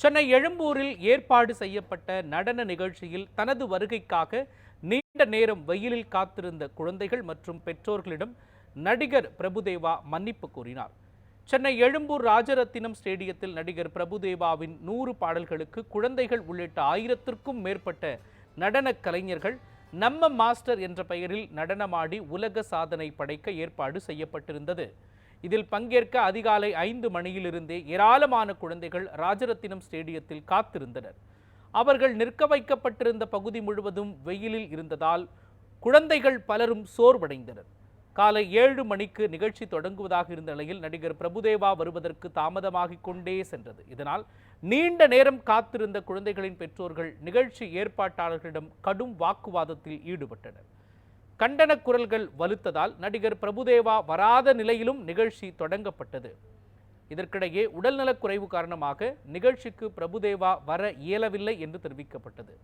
சென்னை எழும்பூரில் ஏற்பாடு செய்யப்பட்ட நடன நிகழ்ச்சியில் தனது வருகைக்காக நீண்ட நேரம் வெயிலில் காத்திருந்த குழந்தைகள் மற்றும் பெற்றோர்களிடம் நடிகர் பிரபுதேவா மன்னிப்பு கூறினார் சென்னை எழும்பூர் ராஜரத்தினம் ஸ்டேடியத்தில் நடிகர் பிரபுதேவாவின் நூறு பாடல்களுக்கு குழந்தைகள் உள்ளிட்ட ஆயிரத்திற்கும் மேற்பட்ட நடனக் கலைஞர்கள் நம்ம மாஸ்டர் என்ற பெயரில் நடனமாடி உலக சாதனை படைக்க ஏற்பாடு செய்யப்பட்டிருந்தது. இதில் பங்கேற்க அதிகாலை ஐந்து மணியிலிருந்தே ஏராளமான குழந்தைகள் ராஜரத்தினம் ஸ்டேடியத்தில் காத்திருந்தனர். அவர்கள் நிற்க வைக்கப்பட்டிருந்த பகுதி முழுவதும் வெயிலில் இருந்ததால் குழந்தைகள் பலரும் சோர்வடைந்தனர். காலை ஏழு மணிக்கு நிகழ்ச்சி தொடங்குவதாக இருந்த நிலையில் நடிகர் பிரபுதேவா வருவதற்கு தாமதமாகிக் கொண்டே சென்றது. இதனால் நீண்ட நேரம் காத்திருந்த குழந்தைகளின் பெற்றோர்கள் நிகழ்ச்சி ஏற்பாட்டாளர்களிடம் கடும் வாக்குவாதத்தில் ஈடுபட்டனர். கண்டன குரல்கள் வலுத்ததால் நடிகர் பிரபுதேவா வராத நிலையிலும் நிகழ்ச்சி தொடங்கப்பட்டது. இதற்கிடையே உடல்நலக் குறைவு காரணமாக நிகழ்ச்சிக்கு பிரபுதேவா வர இயலவில்லை என்று தெரிவிக்கப்பட்டது.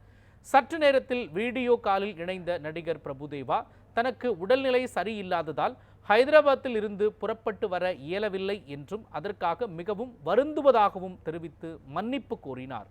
சற்று நேரத்தில் வீடியோ காலில் இணைந்த நடிகர் பிரபுதேவா தனக்கு உடல்நிலை சரியில்லாததால் ஹைதராபாத்தில் இருந்து புறப்பட்டு வர இயலவில்லை என்றும் அதற்காக மிகவும் வருந்துவதாகவும் தெரிவித்து மன்னிப்பு கோரினார்.